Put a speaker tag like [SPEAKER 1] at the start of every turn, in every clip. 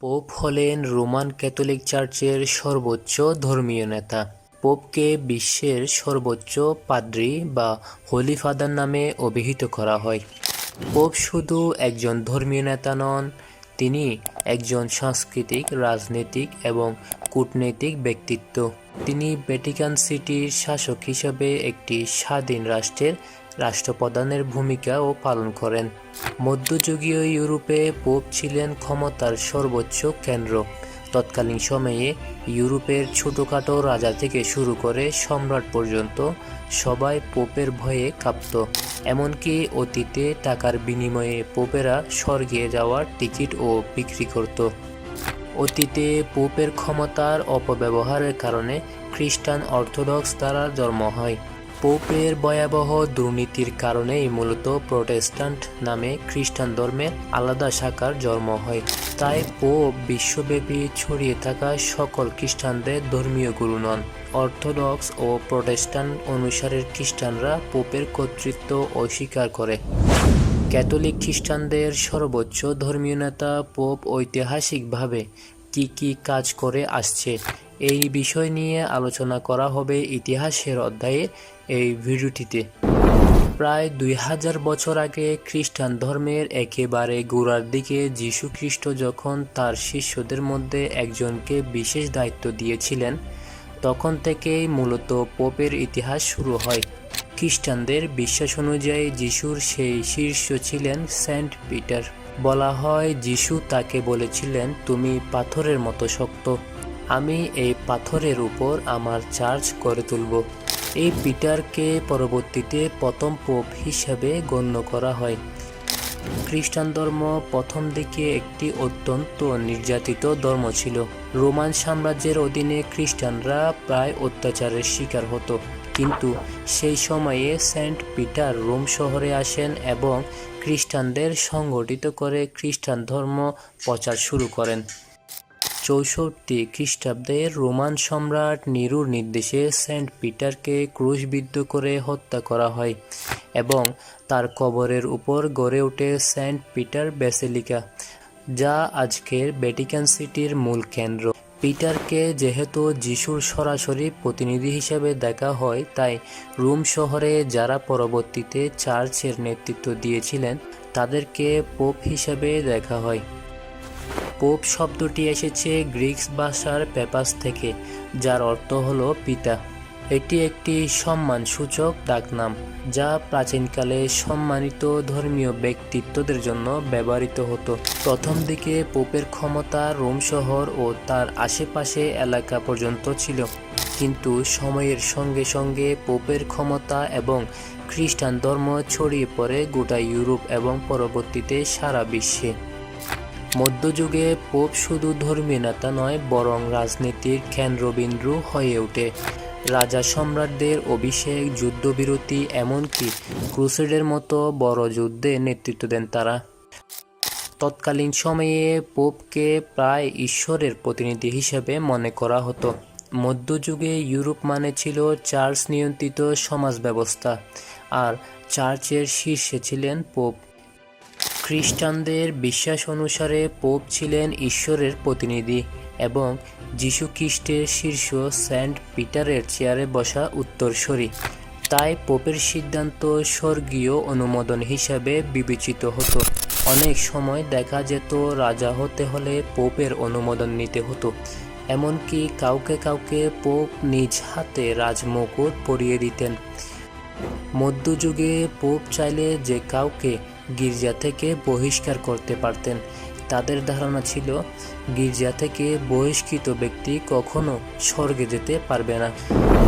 [SPEAKER 1] Pope হলেন Roman Catholic চার্চের সর্বোচ্চ ধর্মীয় নেতা। পোপকে বিশ্বের সর্বোচ্চ পাদ্রী বা হোলি ফাদার নামে অভিহিত করা হয়। পোপ শুধু একজন ধর্মীয় নেতা নন, তিনি একজন সাংস্কৃতিক, রাজনৈতিক এবং কূটনৈতিক ব্যক্তিত্ব। তিনি ভ্যাটিকান সিটির শাসক হিসাবে একটি স্বাধীন রাষ্ট্রের রাষ্ট্রপ্রধানের ভূমিকাও পালন করেন। মধ্যযুগীয় ইউরোপে পোপ ছিলেন ক্ষমতার সর্বোচ্চ কেন্দ্র। তৎকালীন সময়ে ইউরোপের ছোটোখাটো রাজা থেকে শুরু করে সম্রাট পর্যন্ত সবাই পোপের ভয়ে কাঁপত। এমনকি অতীতে টাকার বিনিময়ে পোপেরা স্বর্গে যাওয়ার টিকিটও বিক্রি করত। অতীতে পোপের ক্ষমতার অপব্যবহারের কারণে খ্রিস্টান অর্থোডক্স দ্বারা জন্ম হয়। পোপের ভয়াবহ দুর্নীতির কারণেই মূলত প্রোটেস্ট্যান্ট নামে খ্রিস্টান ধর্মের আলাদা শাখার জন্ম হয়। তাই পোপ বিশ্বব্যাপী ছড়িয়ে থাকা সকল খ্রিস্টানদের ধর্মীয় গুরু নন। অর্থোডক্স ও প্রোটেস্ট্যান্ট অনুসারের খ্রিস্টানরা পোপের কর্তৃত্ব অস্বীকার করে। ক্যাথলিক খ্রিস্টানদের সর্বোচ্চ ধর্মীয় নেতা পোপ ঐতিহাসিকভাবে কি কি কাজ করে আসছে এই বিষয় নিয়ে আলোচনা করা হবে ইতিহাসের অধ্যায়ে এই ভিডিওটিতে। প্রায় দুই হাজার বছর আগে খ্রিস্টান ধর্মের একেবারে গোড়ার দিকে যীশু খ্রিস্ট যখন তার শিষ্যদের মধ্যে একজনকে বিশেষ দায়িত্ব দিয়েছিলেন, তখন থেকেই মূলত পোপের ইতিহাস শুরু হয়। খ্রিস্টানদের বিশ্বাস অনুযায়ী যিশুর সেই শীর্ষ ছিলেন সেন্ট পিটার। বলা হয়, যিশু তাকে বলেছিলেন, তুমি পাথরের মতো শক্ত। আমি এই পাথরের উপর আমার চার্চ করে তুলব। এই পিটারকে পরবর্তীতে প্রথম পোপ হিসাবে গণ্য করা হয়। খ্রিস্টান ধর্ম প্রথম দিকে একটি অত্যন্ত নির্যাতিত ধর্ম ছিল। রোমান সাম্রাজ্যের অধীনে খ্রিস্টানরা প্রায় অত্যাচারের শিকার হতো। কিন্তু সেই সময়ে সেন্ট পিটার রোম শহরে আসেন এবং খ্রিস্টানদের সংগঠিত করে খ্রিস্টান ধর্ম প্রচার শুরু করেন। চৌষট্টি খ্রিস্টাব্দে রোমান সম্রাট নিরুর নির্দেশে সেন্ট পিটারকে ক্রুশবিদ্ধ করে হত্যা করা হয় এবং তার কবরের উপর গড়ে ওঠে সেন্ট পিটার ব্যাসিলিকা, যা আজকের ভ্যাটিকান সিটির মূল কেন্দ্র। পিটারকে যেহেতু যিশুর সরাসরি প্রতিনিধি হিসেবে দেখা হয়, তাই রোম শহরে যারা পরবর্তীতে চার্চের নেতৃত্ব দিয়েছিলেন, তাদেরকে পোপ হিসেবে দেখা হয়। পোপ শব্দটি এসেছে গ্রিক্স ভাষার পেপাস থেকে, যার অর্থ হলো পিতা। এটি একটি সম্মানসূচক ডাকনাম, যা প্রাচীনকালে সম্মানিত ধর্মীয় ব্যক্তিত্বদের জন্য ব্যবহৃত হতো। প্রথম দিকে পোপের ক্ষমতা রোম শহর ও তার আশেপাশে এলাকা পর্যন্ত ছিল, কিন্তু সময়ের সঙ্গে সঙ্গে পোপের ক্ষমতা এবং খ্রিস্টান ধর্ম ছড়িয়ে পড়ে গোটা ইউরোপ এবং পরবর্তীতে সারা বিশ্বে। মধ্যযুগে পোপ শুধু ধর্মীয় নেতা নয়, বরং রাজনীতির কেন্দ্রবিন্দু হয়ে ওঠে। রাজা সম্রাটদের অভিষেক, যুদ্ধবিরতি, এমনকি ক্রুসেডের মতো বড় যুদ্ধে নেতৃত্ব দেন তারা। তৎকালীন সময়ে পোপকে প্রায় ঈশ্বরের প্রতিনিধি হিসেবে মনে করা হতো। মধ্যযুগে ইউরোপ মানে ছিল চার্চ নিয়ন্ত্রিত সমাজ ব্যবস্থা, আর চার্চের শীর্ষে ছিলেন পোপ। খ্রিস্টানদের বিশ্বাস অনুসারে পোপ ছিলেন ঈশ্বরের প্রতিনিধি এবং যীশু খ্রিস্টের শীর্ষ সেন্ট পিটারের চেয়ারে বসা উত্তরসূরি। তাই পোপের সিদ্ধান্ত স্বর্গীয় অনুমোদন হিসাবে বিবেচিত হতো। অনেক সময় দেখা যেত রাজা হতে হলে পোপের অনুমোদন নিতে হতো। এমনকি কাউকে কাউকে পোপ নিজ হাতে রাজমুকুট পরিয়ে দিতেন। মধ্যযুগে পোপ চাইলে যে কাউকে গির্জা থেকে বহিষ্কার করতে পারতেন। তাদের ধারণা ছিল, গির্জা থেকে বহিষ্কৃত ব্যক্তি কখনো স্বর্গে যেতে পারবে না।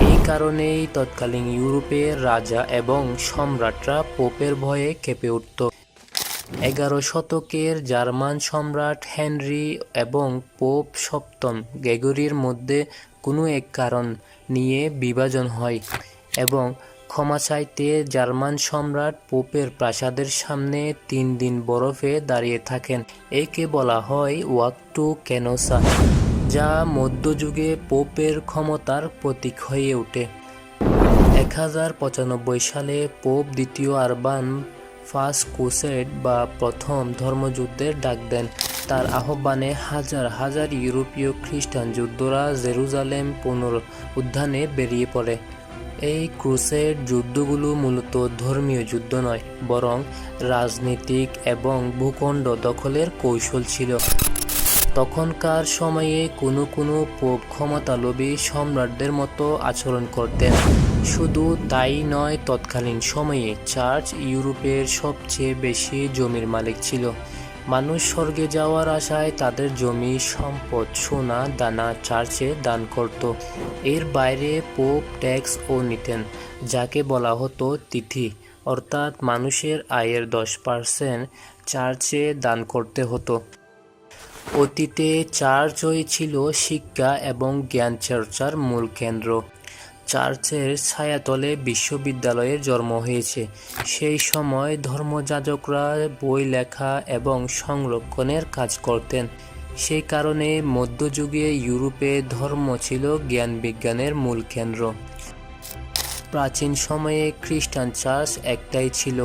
[SPEAKER 1] এই কারণেই তৎকালীন ইউরোপের রাজা এবং সম্রাটরা পোপের ভয়ে কেঁপে উঠত। এগারো শতকের জার্মান সম্রাট হেনরি এবং পোপ সপ্তম গ্রেগরির মধ্যে কোনো এক কারণ নিয়ে বিভাজন হয় এবং ক্ষমা চাইতে জার্মান সম্রাট পোপের প্রাসাদের সামনে তিন দিন বরফে দাঁড়িয়ে থাকেন। একে বলা হয় ওয়াক টু কেনোসা, যা মধ্যযুগে পোপের ক্ষমতার প্রতীক হয়ে ওঠে। এক হাজার পঁচানব্বই সালে পোপ দ্বিতীয় আরবান ফার্স্ট ক্রুসেড বা প্রথম ধর্মযুদ্ধের ডাক দেন। তার আহ্বানে হাজার হাজার ইউরোপীয় খ্রিস্টান যুদ্ধরা জেরুজালেম পুনর উদ্যানে বেরিয়ে পড়ে। এই ক্রুসেড যুদ্ধগুলো মূলত ধর্মীয় যুদ্ধ নয়, বরং রাজনৈতিক এবং ভূখণ্ড দখলের কৌশল ছিল। তখনকার সময়ে কোনো কোনো পোপ ক্ষমতালোভী সম্রাটদের মতো আচরণ করতেন। শুধু তাই নয়, তৎকালীন সময়ে চার্চ ইউরোপের সবচেয়ে বেশি জমির মালিক ছিল। মানুষ স্বর্গে যাওয়ার আশায় তাদের জমি, সম্পদ, সোনা, দানা, চার্চে দান করত। এর বাইরে পোপ ট্যাক্সও নিতেন, যাকে বলা হতো তিথি। অর্থাৎ মানুষের আয়ের দশ পার্সেন্ট চার্চে দান করতে হতো। অতীতে চার্চই ছিল শিক্ষা এবং জ্ঞান চর্চার মূল কেন্দ্র। চার্চের ছায়াতলে বিশ্ববিদ্যালয়ের জন্ম হয়েছে। সেই সময় ধর্মযাজকরা বই লেখা এবং সংরক্ষণের কাজ করতেন। সেই কারণে মধ্যযুগে ইউরোপে ধর্ম ছিল জ্ঞান বিজ্ঞানের মূল কেন্দ্র। প্রাচীন সময়ে খ্রিস্টান চার্চ একটাই ছিল,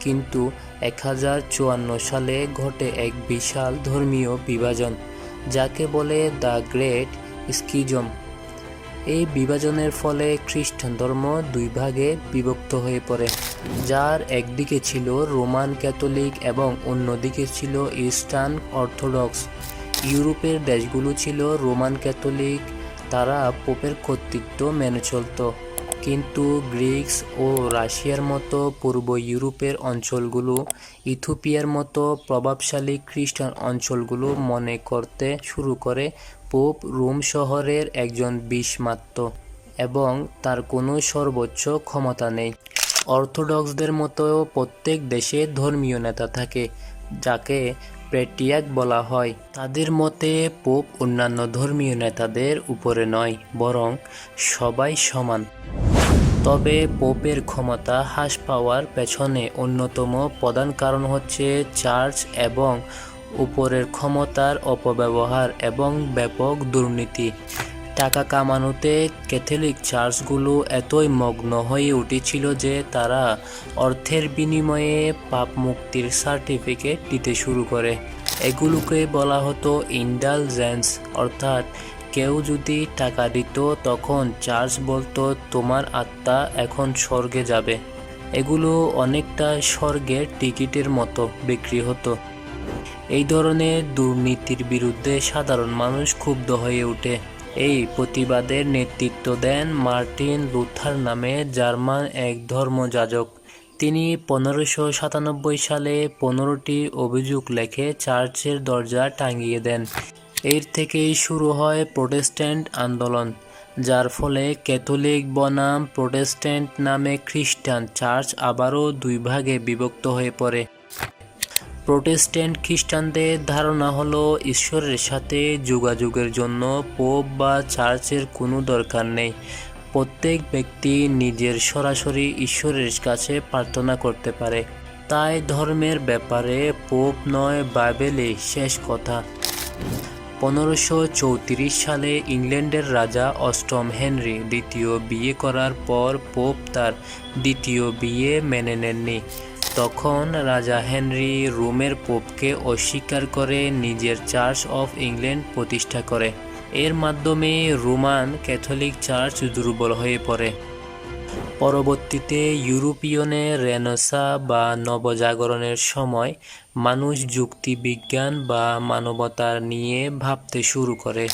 [SPEAKER 1] কিন্তু এক হাজার চুয়ান্ন সালে ঘটে এক বিশাল ধর্মীয় বিভাজন, যাকে বলে দ্য গ্রেট স্কিজম। এই বিভাজনের ফলে খ্রিস্টান ধর্ম দুই ভাগে বিভক্ত হয়ে পড়ে, যার একদিকে ছিল রোমান ক্যাথলিক এবং অন্যদিকে ছিল ইস্টার্ন অর্থোডক্স। ইউরোপের দেশগুলো ছিল রোমান ক্যাথলিক, তারা পোপের কর্তৃত্ব মেনে চলত। কিন্তু গ্রিক্স ও রাশিয়ার মতো পূর্ব ইউরোপের অঞ্চলগুলো, ইথিওপিয়ার মতো প্রভাবশালী খ্রিস্টান অঞ্চলগুলো মনে করতে শুরু করে পোপ রোম শহরের একজন বিষ মাত্র এবং তার কোনো সর্বোচ্চ ক্ষমতা নেই। অর্থোডক্সদের মতো প্রত্যেক দেশে ধর্মীয় নেতা থাকে, যাকে প্রেটিয়াক বলা হয়। তাদের মতে, পোপ অন্যান্য ধর্মীয় নেতাদের উপরে নয়, বরং সবাই সমান। তবে পোপের ক্ষমতা হ্রাস পাওয়ার পেছনে অন্যতম প্রধান কারণ হচ্ছে চার্চ এবং উপরের ক্ষমতার অপব্যবহার এবং ব্যাপক দুর্নীতি। টাকা কামানোতে ক্যাথলিক চার্চগুলো এতই মগ্ন হয়ে উঠেছিল যে তারা অর্থের বিনিময়ে পাপ মুক্তির সার্টিফিকেট দিতে শুরু করে। এগুলোকে বলা হতো ইন্ডালজেন্স, অর্থাৎ কেউ যদি টাকা দিত তখন চার্চ বলতো, তোমার আত্মা এখন স্বর্গে যাবে। এগুলো অনেকটা স্বর্গের টিকিটের মতো বিক্রি হতো। এই ধরনের দুর্নীতির বিরুদ্ধে সাধারণ মানুষ ক্ষুব্ধ হয়ে ওঠে। এই প্রতিবাদের নেতৃত্ব দেন মার্টিন লুথার নামে জার্মান এক ধর্মযাজক। তিনি পনেরোশো সাতানব্বই সালে পনেরোটি অভিযোগ লেখে চার্চের দরজা টাঙিয়ে দেন। এর থেকেই শুরু হয় প্রোটেস্ট্যান্ট আন্দোলন, যার ফলে ক্যাথলিক বনাম প্রোটেস্ট্যান্ট নামে খ্রিস্টান চার্চ আবারও দুই ভাগে বিভক্ত হয়ে পড়ে। প্রোটেস্ট্যান্ট খ্রিস্টানদের ধারণা হলো ঈশ্বরের সাথে যোগাযোগের জন্য পোপ বা চার্চের কোনো দরকার নেই। প্রত্যেক ব্যক্তি নিজের সরাসরি ঈশ্বরের কাছে প্রার্থনা করতে পারে। তাই ধর্মের ব্যাপারে পোপ নয় বাইবেলই শেষ কথা। পনেরোশো চৌত্রিশ সালে ইংল্যান্ডের রাজা অষ্টম হেনরি দ্বিতীয় বিয়ে করার পর পোপ তার দ্বিতীয় বিয়ে মেনে নেননি। তখন রাজা হেনরি রোমের পোপকে অস্বীকার করে নিজের চার্চ অফ ইংল্যান্ড প্রতিষ্ঠা করে। এর মাধ্যমে রোমান ক্যাথলিক চার্চ দুর্বল হয়ে পড়ে। পরবর্তীতে ইউরোপীয়নে রেনেসা বা নবজাগরণের সময় মানুষ যুক্তি বিজ্ঞান বা মানবতার নিয়ে ভাবতে শুরু করে।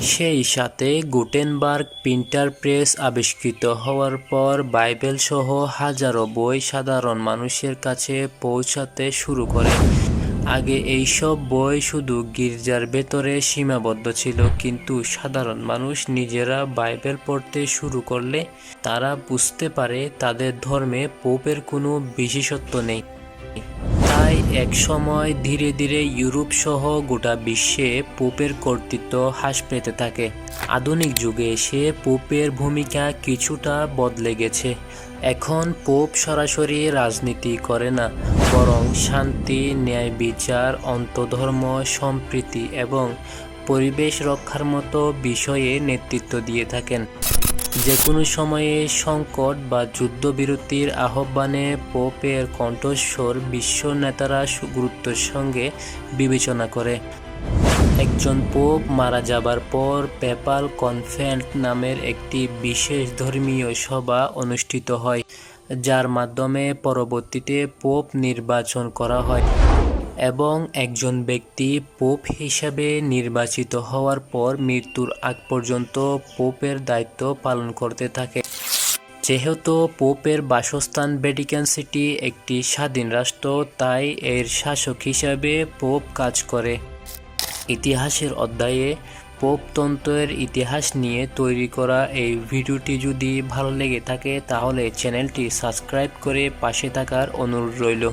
[SPEAKER 1] সেই সাথে গুটেনবার্গ প্রিন্টার প্রেস আবিষ্কৃত হওয়ার পর বাইবেল সহ হাজারো বই সাধারণ মানুষের কাছে পৌঁছাতে শুরু করে। আগে এইসব বই শুধু গির্জার ভেতরে সীমাবদ্ধ ছিল, কিন্তু সাধারণ মানুষ নিজেরা বাইবেল পড়তে শুরু করলে তারা বুঝতে পারে তাদের ধর্মে পোপের কোনো বিশেষত্ব নেই। তাই এক সময় ধীরে ধীরে ইউরোপ সহ গোটা বিশ্বে পোপের কর্তৃত্ব হ্রাস পেতে থাকে। আধুনিক যুগে এসে পোপের ভূমিকা কিছুটা বদলে গেছে। এখন পোপ সরাসরি রাজনীতি করে না, বরং শান্তি, ন্যায় বিচার, অন্তধর্ম, সম্প্রীতি এবং পরিবেশ রক্ষার মতো বিষয়ে নেতৃত্ব দিয়ে থাকেন। যে কোনো সময়ে সংকট বা যুদ্ধবিরতির আহ্বানে পোপের কণ্ঠস্বর বিশ্ব নেতারা গুরুত্বের সঙ্গে বিবেচনা করে। একজন পোপ মারা যাবার পর পেপাল কনফেন্ট নামের একটি বিশেষ ধর্মীয় সভা অনুষ্ঠিত হয়, যার মাধ্যমে পরবর্তীতে পোপ নির্বাচন করা হয়। এবং একজন ব্যক্তি পোপ হিসাবে নির্বাচিত হওয়ার পর মৃত্যুর আগ পর্যন্ত পোপের দায়িত্ব পালন করতে থাকে। যেহেতু পোপের বাসস্থান ভ্যাটিকান সিটি একটি স্বাধীন রাষ্ট্র, তাই এর শাসক হিসাবে পোপ কাজ করে। ইতিহাসের অধ্যায়ে পোপতন্ত্রের ইতিহাস নিয়ে তৈরি করা এই ভিডিওটি যদি ভালো লেগে থাকে, তাহলে চ্যানেলটি সাবস্ক্রাইব করে পাশে থাকার অনুরোধ রইল।